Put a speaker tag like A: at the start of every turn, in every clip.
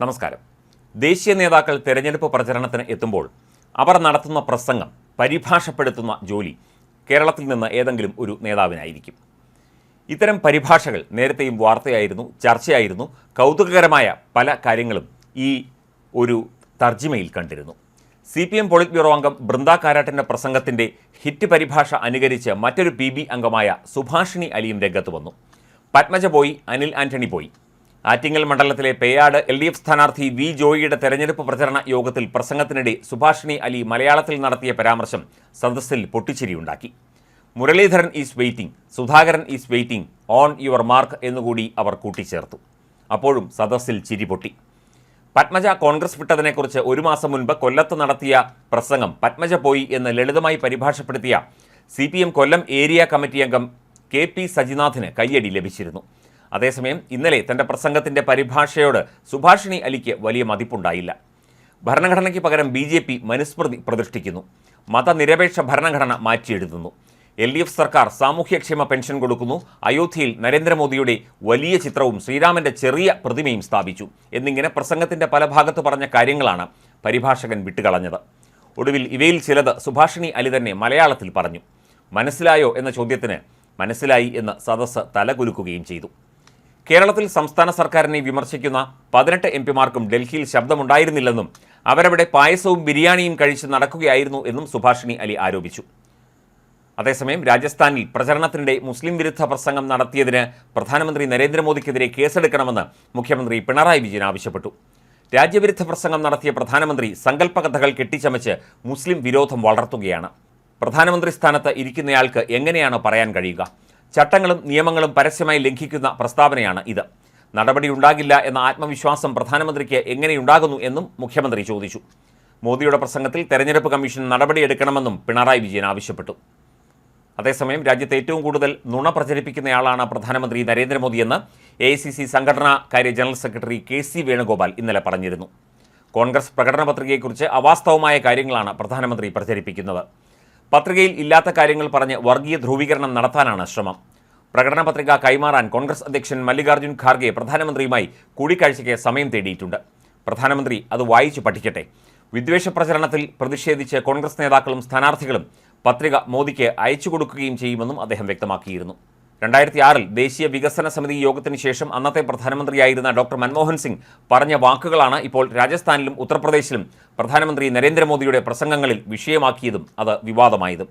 A: നമസ്കാരം. ദേശീയ നേതാക്കൾ തെരഞ്ഞെടുപ്പ് പ്രചരണത്തിന് എത്തുമ്പോൾ അവർ നടത്തുന്ന പ്രസംഗം പരിഭാഷപ്പെടുത്തുന്ന ജോലി കേരളത്തിൽ നിന്ന് ഏതെങ്കിലും ഒരു നേതാവിനായിരിക്കും. ഇത്തരം പരിഭാഷകൾ നേരത്തെയും വാർത്തയായിരുന്നു ചർച്ചയായിരുന്നു കൗതുകകരമായ പല കാര്യങ്ങളും ഈ ഒരു തർജിമയിൽ കണ്ടിരുന്നു. C P M polit bureau അംഗം ബൃന്ദ കാരാട്ടിന്റെ പ്രസംഗത്തിന്റെ ഹിറ്റ് പരിഭാഷ അനുകരിച്ച് മറ്റൊരു പി ബി അംഗമായ സുഭാഷിണി അലിയും രംഗത്ത് വന്നു. പത്മജ പോയി അനിൽ ആന്റണി പോയി. ആറ്റിങ്ങൽ മണ്ഡലത്തിലെ പേയാട് എൽ ഡി എഫ് സ്ഥാനാർത്ഥി വി ജോയിയുടെ തെരഞ്ഞെടുപ്പ് പ്രചരണ യോഗത്തിൽ പ്രസംഗത്തിനിടെ സുഭാഷിണി അലി മലയാളത്തിൽ നടത്തിയ പരാമർശം സദസ്സിൽ പൊട്ടിച്ചിരിയുണ്ടാക്കി. Muraleedharan is waiting Sudhakaran is waiting on your mark എന്നുകൂടി അവർ കൂട്ടിച്ചേർത്തു. അപ്പോഴും സദസ്സിൽ ചിരി പൊട്ടി. പത്മജ കോൺഗ്രസ് വിട്ടതിനെക്കുറിച്ച് ഒരു മാസം മുൻപ് കൊല്ലത്ത് നടത്തിയ പ്രസംഗം പത്മജ പോയി എന്ന് ലളിതമായി പരിഭാഷപ്പെടുത്തിയ സി കൊല്ലം ഏരിയ കമ്മിറ്റി അംഗം കെ പി സജിനാഥിന് കയ്യടി ലഭിച്ചിരുന്നു. അതേസമയം ഇന്നലെ തന്റെ പ്രസംഗത്തിന്റെ പരിഭാഷയോട് സുഭാഷിണി അലിക്ക് വലിയ മതിപ്പുണ്ടായില്ല. ഭരണഘടനയ്ക്ക് പകരം ബി ജെ പി മനുസ്മൃതി പ്രതിഷ്ഠിക്കുന്നു. മതനിരപേക്ഷ ഭരണഘടന മാറ്റിയെഴുതുന്നു. എൽ ഡി എഫ് സർക്കാർ സാമൂഹ്യക്ഷേമ പെൻഷൻ കൊടുക്കുന്നു. അയോധ്യയിൽ നരേന്ദ്രമോദിയുടെ വലിയ ചിത്രവും ശ്രീരാമന്റെ ചെറിയ പ്രതിമയും സ്ഥാപിച്ചു എന്നിങ്ങനെ പ്രസംഗത്തിന്റെ പല ഭാഗത്ത് പറഞ്ഞ കാര്യങ്ങളാണ് പരിഭാഷകൻ വിട്ടുകളഞ്ഞത്. ഒടുവിൽ ഇവയിൽ ചിലത് സുഭാഷിണി അലി തന്നെ മലയാളത്തിൽ പറഞ്ഞു. മനസ്സിലായോ എന്ന ചോദ്യത്തിന് മനസ്സിലായി എന്ന് സദസ്സ് തലകുലുക്കുകയും ചെയ്തു. കേരളത്തിൽ സംസ്ഥാന സർക്കാരിനെ വിമർശിക്കുന്ന പതിനെട്ട് എം പിമാർക്കും ഡൽഹിയിൽ ശബ്ദമുണ്ടായിരുന്നില്ലെന്നും അവരവിടെ പായസവും ബിരിയാണിയും കഴിച്ച് നടക്കുകയായിരുന്നു എന്നും സുഭാഷിണി അലി ആരോപിച്ചു. അതേസമയം രാജസ്ഥാനിൽ പ്രചരണത്തിനിടെ മുസ്ലിം വിരുദ്ധ പ്രസംഗം നടത്തിയതിന് പ്രധാനമന്ത്രി നരേന്ദ്രമോദിക്കെതിരെ കേസെടുക്കണമെന്ന് മുഖ്യമന്ത്രി പിണറായി വിജയൻ ആവശ്യപ്പെട്ടു. രാജ്യവിരുദ്ധ പ്രസംഗം നടത്തിയ പ്രധാനമന്ത്രി സങ്കല്പകഥകൾ കെട്ടിച്ചമച്ച് മുസ്ലിം വിരോധം വളർത്തുകയാണ്. പ്രധാനമന്ത്രി സ്ഥാനത്ത് ഇരിക്കുന്നയാൾക്ക് എങ്ങനെയാണ് പറയാൻ കഴിയുക? ചട്ടങ്ങളും നിയമങ്ങളും പരസ്യമായി ലംഘിക്കുന്ന പ്രസ്താവനയാണ് ഇത്. നടപടിയുണ്ടാകില്ല എന്ന ആത്മവിശ്വാസം പ്രധാനമന്ത്രിക്ക് എങ്ങനെയുണ്ടാകുന്നു എന്നും മുഖ്യമന്ത്രി ചോദിച്ചു. മോദിയുടെ പ്രസംഗത്തിൽ തെരഞ്ഞെടുപ്പ് കമ്മീഷൻ നടപടിയെടുക്കണമെന്നും പിണറായി വിജയൻ ആവശ്യപ്പെട്ടു. അതേസമയം രാജ്യത്ത് ഏറ്റവും കൂടുതൽ നുണ പ്രചരിപ്പിക്കുന്നയാളാണ് പ്രധാനമന്ത്രി നരേന്ദ്രമോദിയെന്ന് എ ഐ സി സി സംഘടനാ കാര്യ general secretary K C Venugopal ഇന്നലെ പറഞ്ഞിരുന്നു. കോൺഗ്രസ് പ്രകടന പത്രികയെക്കുറിച്ച് അവാസ്തവമായ കാര്യങ്ങളാണ് പ്രധാനമന്ത്രി പ്രചരിപ്പിക്കുന്നത്. പത്രികയിൽ ഇല്ലാത്ത കാര്യങ്ങൾ പറഞ്ഞ് വർഗീയ ധ്രുവീകരണം നടത്താനാണ് ശ്രമം. പ്രകടന പത്രിക കൈമാറാൻ കോൺഗ്രസ് അധ്യക്ഷൻ മല്ലികാർജുൻ ഖാർഗെ പ്രധാനമന്ത്രിയുമായി കൂടിക്കാഴ്ചയ്ക്ക് സമയം തേടിയിട്ടുണ്ട്. പ്രധാനമന്ത്രി അത് വായിച്ചു പഠിക്കട്ടെ. വിദ്വേഷ പ്രചരണത്തിൽ പ്രതിഷേധിച്ച് കോൺഗ്രസ് നേതാക്കളും സ്ഥാനാർത്ഥികളും പത്രിക മോദിക്ക് അയച്ചു കൊടുക്കുകയും ചെയ്യുമെന്നും അദ്ദേഹം വ്യക്തമാക്കിയിരുന്നു. രണ്ടായിരത്തി ആറിൽ ദേശീയ വികസന സമിതി യോഗത്തിന് ശേഷം അന്നത്തെ പ്രധാനമന്ത്രിയായിരുന്ന ഡോക്ടർ മൻമോഹൻ സിംഗ് പറഞ്ഞ വാക്കുകളാണ് ഇപ്പോൾ രാജസ്ഥാനിലും ഉത്തർപ്രദേശിലും പ്രധാനമന്ത്രി നരേന്ദ്രമോദിയുടെ പ്രസംഗങ്ങളിൽ വിഷയമാക്കിയതും അത് വിവാദമായതും.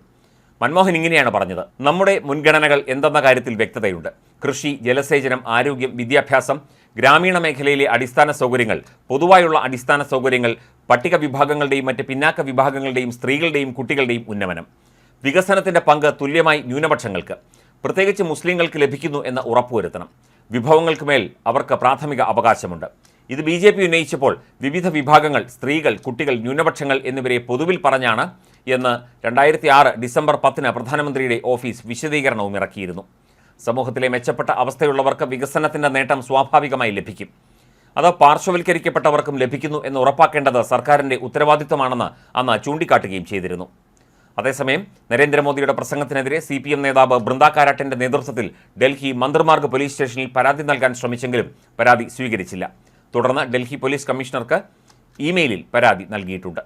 A: മൻമോഹൻ ഇങ്ങനെയാണ് പറഞ്ഞത്. നമ്മുടെ മുൻഗണനകൾ എന്തെന്ന കാര്യത്തിൽ വ്യക്തതയുണ്ട്. കൃഷി ജലസേചനം ആരോഗ്യം വിദ്യാഭ്യാസം ഗ്രാമീണ മേഖലയിലെ അടിസ്ഥാന സൗകര്യങ്ങൾ പൊതുവായുള്ള അടിസ്ഥാന സൗകര്യങ്ങൾ പട്ടിക വിഭാഗങ്ങളുടെയും മറ്റ് പിന്നാക്ക വിഭാഗങ്ങളുടെയും സ്ത്രീകളുടെയും കുട്ടികളുടെയും ഉന്നമനം. വികസനത്തിന്റെ പങ്ക് തുല്യമായി ന്യൂനപക്ഷങ്ങൾക്ക്. പ്രത്യേകിച്ച് മുസ്ലിങ്ങൾക്ക് ലഭിക്കുന്നു എന്ന് ഉറപ്പുവരുത്തണം. വിഭവങ്ങൾക്ക് മേൽ അവർക്ക് പ്രാഥമിക അവകാശമുണ്ട്. ഇത് ബി ജെ പി ഉന്നയിച്ചപ്പോൾ വിവിധ വിഭാഗങ്ങൾ സ്ത്രീകൾ കുട്ടികൾ ന്യൂനപക്ഷങ്ങൾ എന്നിവരെ പൊതുവിൽ പറഞ്ഞാണ് എന്ന് രണ്ടായിരത്തി ആറ് ഡിസംബർ പത്തിന് പ്രധാനമന്ത്രിയുടെ ഓഫീസ് വിശദീകരണവും ഇറക്കിയിരുന്നു. സമൂഹത്തിലെ മെച്ചപ്പെട്ട അവസ്ഥയുള്ളവർക്ക് വികസനത്തിന്റെ നേട്ടം സ്വാഭാവികമായി ലഭിക്കും. അത് പാർശ്വവൽക്കരിക്കപ്പെട്ടവർക്കും ലഭിക്കുന്നു എന്ന് ഉറപ്പാക്കേണ്ടത് സർക്കാരിന്റെ ഉത്തരവാദിത്തമാണെന്ന് അന്ന് ചൂണ്ടിക്കാട്ടുകയും ചെയ്തിരുന്നു. അതേസമയം നരേന്ദ്രമോദിയുടെ പ്രസംഗത്തിനെതിരെ സി പി എം നേതാവ് ബൃന്ദ കാരാട്ടിന്റെ നേതൃത്വത്തിൽ ഡൽഹി മന്ത്രിമാർഗ് പോലീസ് സ്റ്റേഷനിൽ പരാതി നൽകാൻ ശ്രമിച്ചെങ്കിലും പരാതി സ്വീകരിച്ചില്ല. തുടർന്ന് ഡൽഹി പോലീസ് കമ്മീഷണർക്ക് ഇമെയിലിൽ പരാതി നൽകിയിട്ടുണ്ട്.